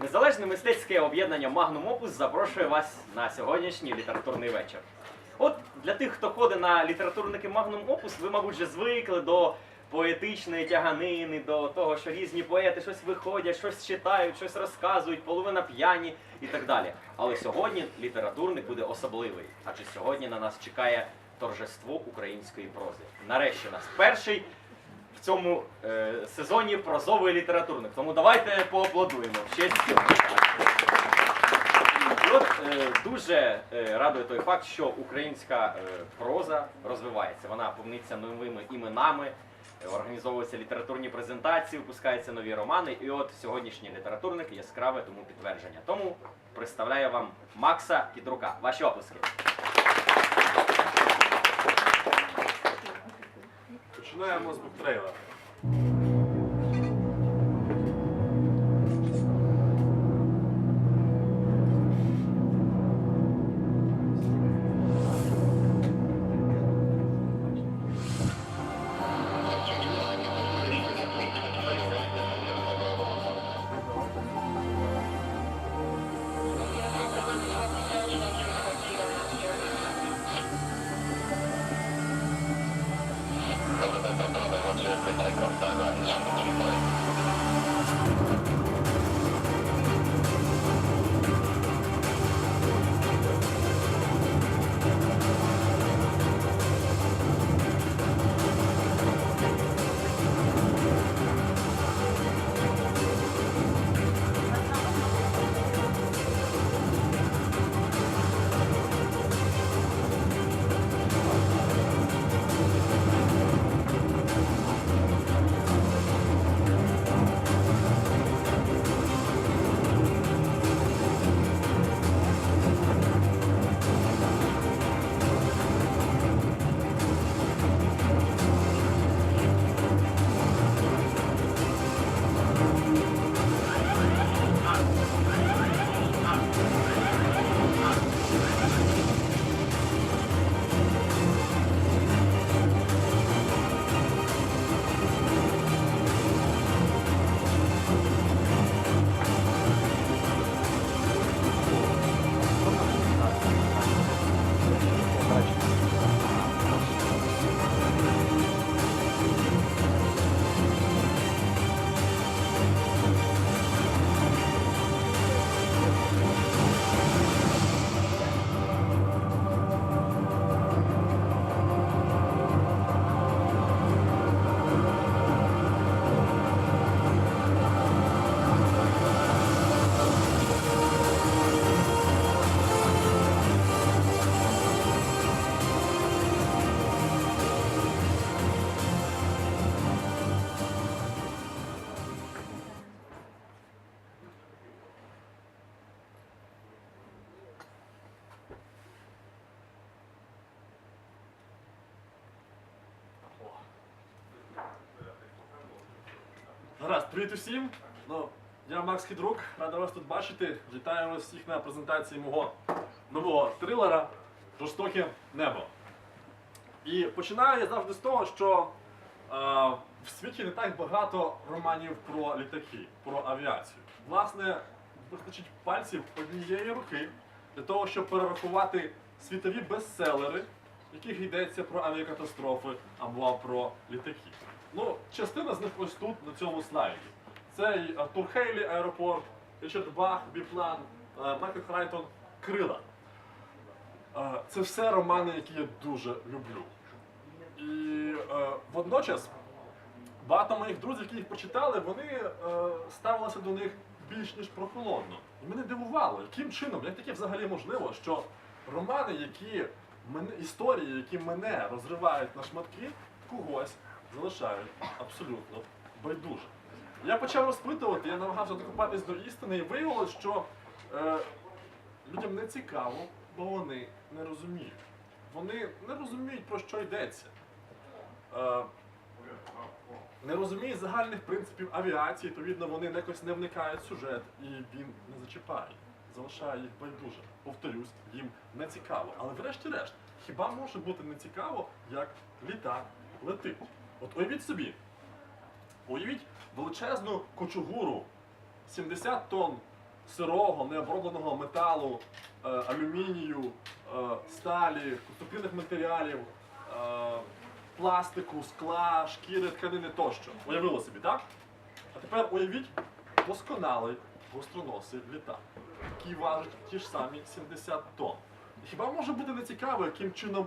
Незалежне мистецьке об'єднання Magnum Opus запрошує вас на сьогоднішній літературний вечір. От для тих, хто ходить на літературники Magnum Opus, ви, мабуть, вже звикли до поетичної тяганини, до того, що різні поети щось виходять, щось читають, щось розказують, половина п'яні і так далі. Але сьогодні літературник буде особливий, адже сьогодні на нас чекає торжество української прози. Нарешті у нас перший в цьому е, сезоні прозовий літературник. Тому давайте поаплодуємо. В честь от е, дуже е, радує той факт, що українська е, проза розвивається. Вона повниться новими іменами, е, організовуються літературні презентації, випускаються нові романи. І от сьогоднішній літературник яскраве тому підтвердження. Тому представляю вам Макса Кідрука. Ваші оплески. Починаємо з буктрейлера. Гаразд, привіт усім. Ну, я Макс Хідрук, радий вас тут бачити. Вітаю вас всіх на презентації мого нового трилера Жорстоке небо. І починаю я завжди з того, що е, в світі не так багато романів про літаки, про авіацію. Власне, вистачить пальців однієї руки для того, щоб перерахувати світові бестселери, в яких йдеться про авіакатастрофи або про літаки. Ну, частина з них ось тут, на цьому слайді. Це і Артур Хейлі, аеропорт, Річард Бах, Біплан, е, Майкл Храйтон, Крила. Е, Це все романи, які я дуже люблю. І е, водночас багато моїх друзів, які їх прочитали, вони е, ставилися до них більш ніж прохолодно. І мене дивувало, яким чином, як таке взагалі можливо, що романи, які мене, історії, які мене розривають на шматки, когось залишають абсолютно байдуже. Я почав розпитувати, я намагався докопатись до істини, і виявилось, що е, людям не цікаво, бо вони не розуміють. Вони не розуміють, про що йдеться. Е, не розуміють загальних принципів авіації, відповідно, вони якось не вникають в сюжет і він не зачіпає, залишає їх байдуже. Повторюсь, їм не цікаво. Але врешті-решт, хіба може бути не цікаво, як літак летить? От уявіть собі, уявіть величезну кочугуру 70 тонн сирого, необробленого металу, е, алюмінію, е, сталі, конструктивних матеріалів, е, пластику, скла, шкіри, тканини тощо. Уявили собі, так? А тепер уявіть досконалий гостроносий літак, який важить ті ж самі 70 тонн. Хіба може бути нецікаво, яким чином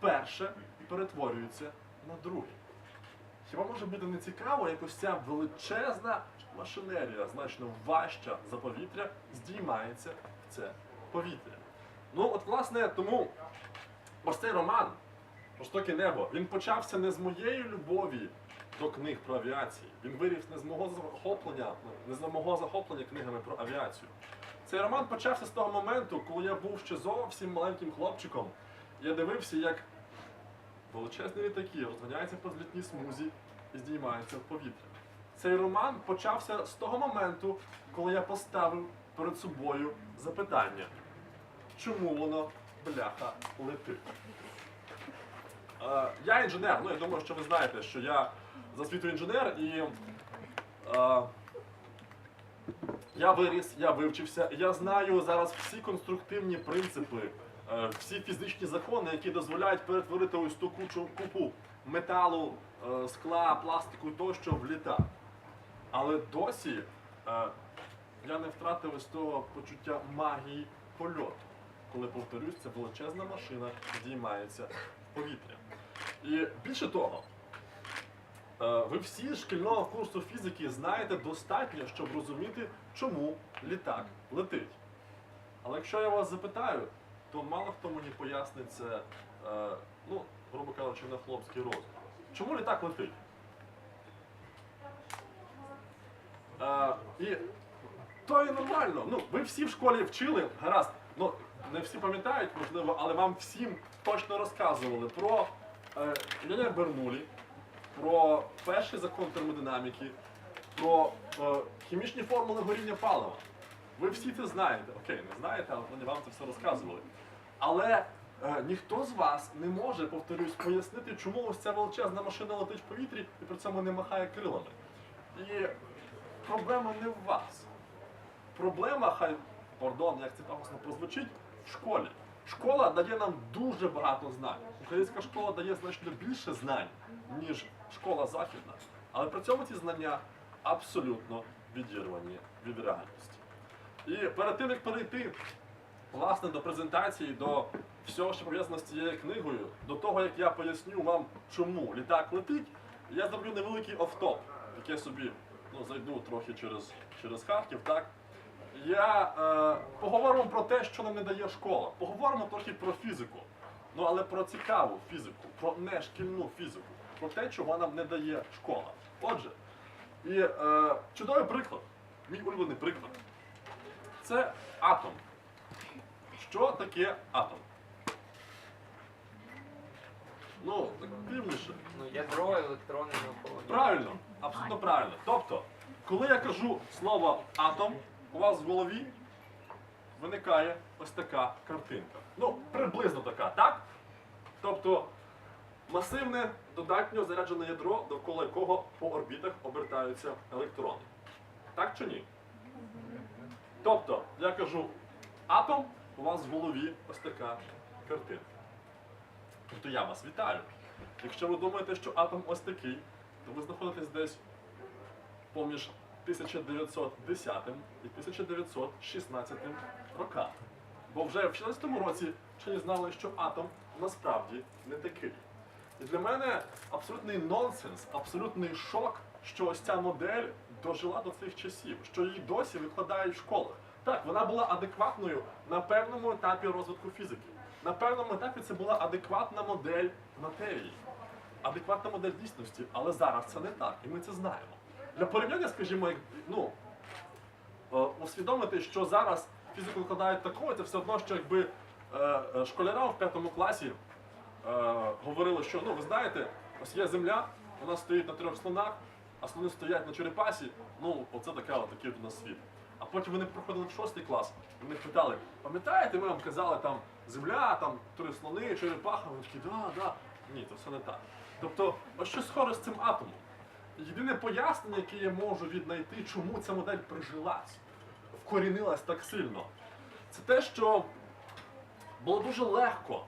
перше перетворюється на друге? Хіба може бути нецікаво, як ось ця величезна машинерія, значно важча за повітря, здіймається в це повітря? Ну, от, власне, тому ось цей роман Жорстоке небо, він почався не з моєї любові до книг про авіацію. Він виріс не з мого захоплення, не з мого захоплення книгами про авіацію. Цей роман почався з того моменту, коли я був ще зовсім маленьким хлопчиком. Я дивився, як величезні літаки розганяються по злітній смузі і здіймаються в повітря. Цей роман почався з того моменту, коли я поставив перед собою запитання, чому воно, бляха, летить. Е, я інженер, ну я думаю, що ви знаєте, що я за освітою інженер і е, я виріс, я вивчився, я знаю зараз всі конструктивні принципи, всі фізичні закони, які дозволяють перетворити ось ту купу металу, е, скла, пластику тощо в літак. Але досі е, я не втратив ось того почуття магії польоту, коли повторюсь, ця величезна машина здіймається в повітря. І більше того, е, ви всі шкільного курсу фізики знаєте достатньо, щоб розуміти, чому літак летить. Але якщо я вас запитаю, то мало хто мені пояснить це, е, ну, грубо кажучи, на хлопський розум. Чому літак летить? Е, і то і нормально. Ну, ви всі в школі вчили, гаразд. Ну, не всі пам'ятають, можливо, але вам всім точно розказували про е, Бернулі, про перший закон термодинаміки, про е, хімічні формули горіння палива. Ви всі це знаєте. Окей, не знаєте, але вони вам це все розказували. Але е, ніхто з вас не може, повторюсь, пояснити, чому ось ця величезна машина летить в повітрі і при цьому не махає крилами. І проблема не в вас. Проблема, хай, пардон, як це пафосно прозвучить, в школі. Школа дає нам дуже багато знань. Українська школа дає значно більше знань, ніж школа західна. Але при цьому ці знання абсолютно відірвані від реальності. І перед тим, як перейти власне до презентації, до всього, що пов'язано з цією книгою, до того, як я поясню вам, чому літак летить, я зроблю невеликий офтоп, як я собі ну, зайду трохи через, через Харків, так? Я е, поговоримо про те, що нам не дає школа. Поговоримо трохи про фізику. Ну але про цікаву фізику, про нешкільну фізику, про те, чого нам не дає школа. Отже, і е, чудовий приклад, мій улюблений приклад. Це атом. Що таке атом? Ну, так дивніше. Ну, ядро, електрони, навколо. Правильно, абсолютно правильно. Тобто, коли я кажу слово атом, у вас в голові виникає ось така картинка. Ну, приблизно така, так? Тобто масивне додатньо заряджене ядро, довкола якого по орбітах обертаються електрони. Так чи ні? Тобто, я кажу атом, у вас в голові ось така картинка. Тобто я вас вітаю. Якщо ви думаєте, що атом ось такий, то ви знаходитесь десь поміж 1910 і 1916 роками. Бо вже в 16 році вчені знали, що атом насправді не такий. І для мене абсолютний нонсенс, абсолютний шок, що ось ця модель дожила до цих часів, що її досі викладають в школах. Так, вона була адекватною на певному етапі розвитку фізики. На певному етапі це була адекватна модель матерії, адекватна модель дійсності, але зараз це не так, і ми це знаємо. Для порівняння, скажімо, як ну, е, усвідомити, що зараз фізику викладають такою, це все одно, що якби е, е, школярам в п'ятому класі говорили, що ну ви знаєте, ось є земля, вона стоїть на трьох слонах, а слони стоять на черепасі. Ну, оце така, такий у нас світ. А потім вони приходили в шостий клас, вони питали, пам'ятаєте, ми вам казали там земля, там три слони, черепаха, вони такі, да, да. Ні, це все не так. Тобто, ось що схоже з цим атомом. Єдине пояснення, яке я можу віднайти, чому ця модель прижилась, вкорінилась так сильно? Це те, що було дуже легко,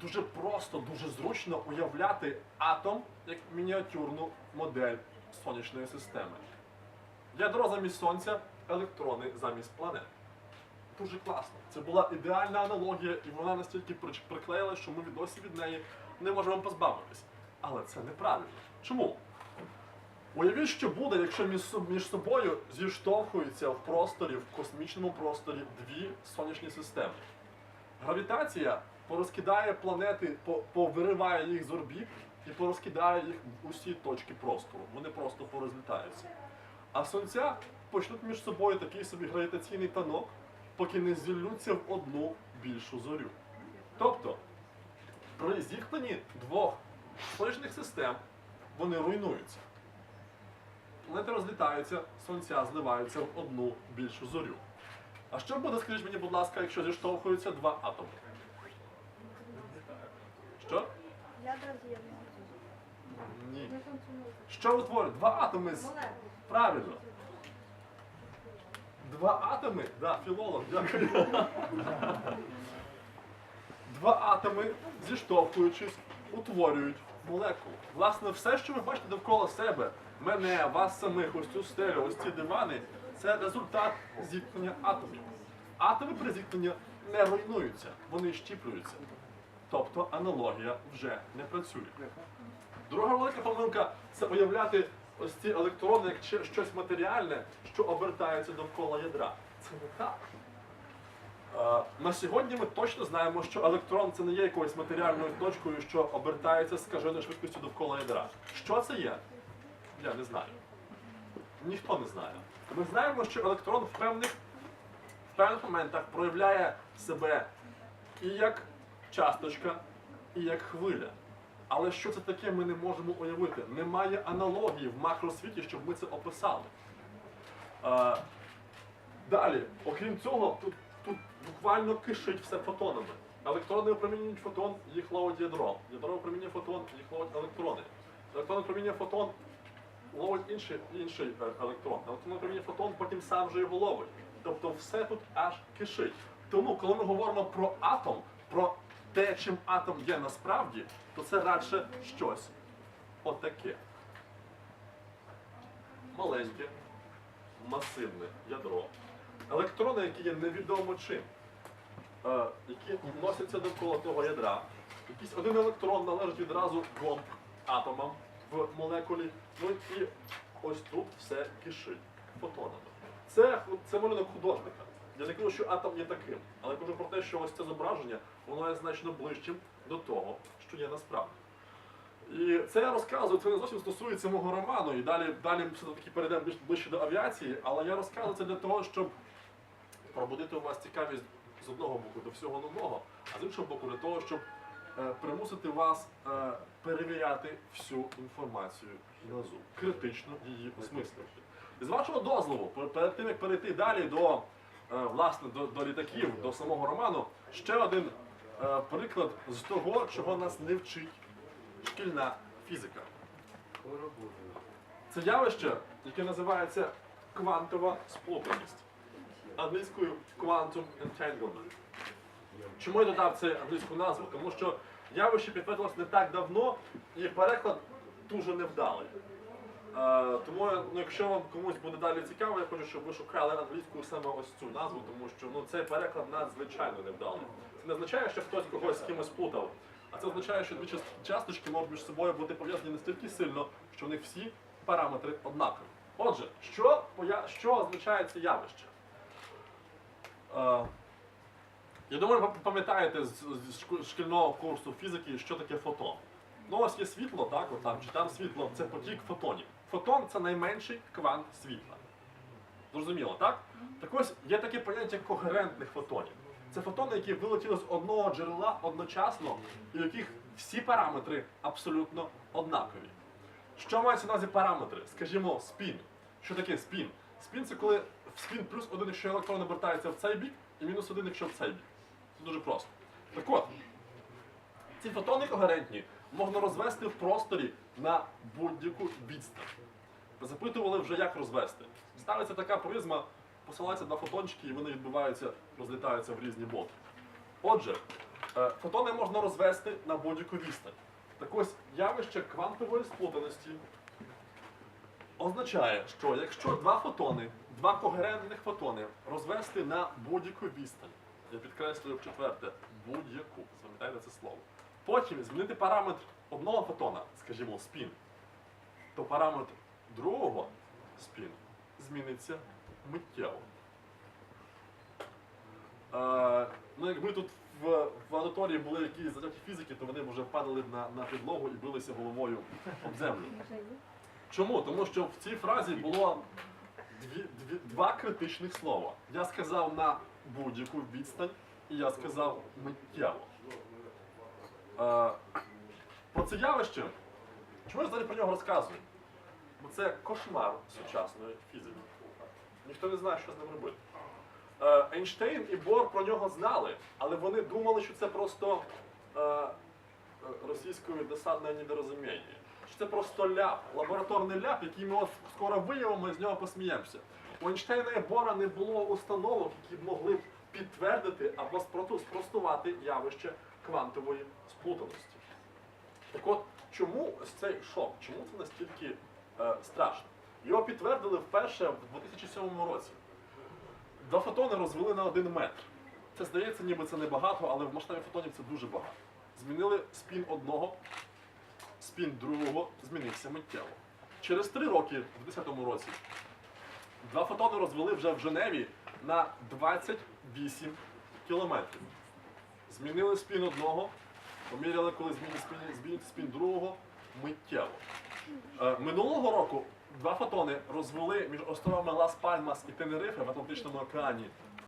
дуже просто, дуже зручно уявляти атом як мініатюрну модель сонячної системи. Ядро замість сонця, електрони замість планет. Дуже класно. Це була ідеальна аналогія, і вона настільки приклеїла, що ми досі від неї не можемо позбавитись. Але це неправильно. Чому? Уявіть, що буде, якщо між, собою зіштовхуються в просторі, в космічному просторі дві сонячні системи. Гравітація порозкидає планети, по- повириває їх з орбіт і порозкидає їх в усі точки простору. Вони просто порозлітаються. А сонця почнуть між собою такий собі гравітаційний танок, поки не зіллються в одну більшу зорю. Тобто, при зіткненні двох сонячних систем вони руйнуються. Планети розлітаються, сонця зливаються в одну більшу зорю. А що буде, скажіть мені, будь ласка, якщо зіштовхуються два атоми? Що? Ядра з'єднуються. Ні. Що утворюють? Два атоми з. Правильно. Два атоми, да, філолог, дякую. Два атоми, зіштовхуючись, утворюють молекулу. Власне, все, що ви бачите довкола себе, мене, вас самих, ось цю стелю, ось ці дивани, це результат зіткнення атомів. Атоми при зіткненні не руйнуються, вони щіплюються. Тобто аналогія вже не працює. Друга велика помилка це уявляти ось ці електрони як щось матеріальне, що обертається довкола ядра. Це не так. Е, на сьогодні ми точно знаємо, що електрон це не є якоюсь матеріальною точкою, що обертається скаженою швидкістю довкола ядра. Що це є? Я не знаю. Ніхто не знає. Ми знаємо, що електрон в певних, в певних моментах проявляє себе і як часточка, і як хвиля. Але що це таке, ми не можемо уявити. Немає аналогії в макросвіті, щоб ми це описали. Е, далі, окрім цього, тут, тут буквально кишить все фотонами. Електрони опромінюють фотон, їх ловить ядро. Ядро опромінює фотон, їх ловить електрони. Електрон опромінює фотон, ловить інший, інший е, електрон. Електрон опромінює фотон, потім сам же його ловить. Тобто все тут аж кишить. Тому, коли ми говоримо про атом, про те, чим атом є насправді, то це радше щось отаке. Маленьке, масивне ядро. Електрони, які є невідомо чим, е, які носяться довкола того ядра. Якийсь один електрон належить відразу двом атомам в молекулі. Ну і ось тут все кишить фотонами. Це, це малюнок художника. Я не кажу, що атом є таким, але кажу про те, що ось це зображення, воно є значно ближчим до того, що є насправді. І це я розказую, це не зовсім стосується мого роману, і далі, далі ми все-таки перейдемо ближче до авіації, але я розказую це для того, щоб пробудити у вас цікавість з одного боку до всього нового, а з іншого боку для того, щоб е, примусити вас е, перевіряти всю інформацію назу, критично її осмислювати. І з вашого дозволу, пер- перед тим як перейти далі до, власне, до, до літаків, до самого роману, ще один е, приклад з того, чого нас не вчить шкільна фізика. Це явище, яке називається квантова сплутаність. Англійською quantum entanglement. Чому я додав цю англійську назву? Тому що явище підтвердилось не так давно, і переклад дуже невдалий. Е, тому, ну, якщо вам комусь буде далі цікаво, я хочу, щоб ви шукали англійську саме ось цю назву, тому що ну, цей переклад надзвичайно невдалий. Це не означає, що хтось когось з кимось плутав, а це означає, що дві часточки можуть між собою бути пов'язані настільки сильно, що в всі параметри однакові. Отже, що, що означає це явище? Е, я думаю, ви пам'ятаєте з, з шкільного курсу фізики, що таке фотон. Ну, ось є світло, так, от чи там світло, це потік фотонів. Фотон це найменший квант світла. Зрозуміло, так? Так ось є таке поняття когерентних фотонів. Це фотони, які вилетіли з одного джерела одночасно, і у яких всі параметри абсолютно однакові. Що мається на увазі параметри? Скажімо, спін. Що таке спін? Спін це коли в спін плюс один, якщо електрон обертається в цей бік, і мінус один, якщо в цей бік. Це дуже просто. Так от, ці фотони когерентні можна розвести в просторі на будь-яку відстань. Запитували вже, як розвести. Ставиться така призма посилаються два фотончики, і вони відбиваються, розлітаються в різні боки. Отже, е, фотони можна розвести на будь-яку відстань. Так ось явище квантової сплутаності означає, що якщо два фотони, два когерентних фотони розвести на будь-яку відстань, я підкреслюю в четверте, будь-яку, запам'ятайте це слово, потім змінити параметр одного фотона, скажімо, спін, то параметр другого спіну зміниться миттєво. Е, ну, якби тут в, в аудиторії були якісь заняття фізики, то вони б вже падали на, на підлогу і билися головою об землю. Чому? Тому що в цій фразі було дві, дві, два критичних слова. Я сказав на будь-яку відстань, і я сказав миттєво. Про це явище, чому я взагалі про нього розказую? Бо це кошмар сучасної фізики. Ніхто не знає, що з ним робити. Е, Ейнштейн і Бор про нього знали, але вони думали, що це просто е, російською досадне недорозуміння. Що це просто ляп, лабораторний ляп, який ми скоро виявимо і з нього посміємося. У Ейнштейна і Бора не було установок, які б могли б підтвердити або спростувати явище квантової сплутаності. Так от, чому цей шок? Чому це настільки е, страшно? Його підтвердили вперше в 2007 році. Два фотони розвели на один метр. Це здається, ніби це небагато, але в масштабі фотонів це дуже багато. Змінили спін одного, спін другого змінився миттєво. Через три роки, в 2010 році, два фотони розвели вже в Женеві на 28 кілометрів. Змінили спін одного, поміряли, коли змінить спін, змінить спін другого миттєво. Е, Минулого року два фотони розвели між островами Лас Пальмас і Тенерифе в Атлантичному океані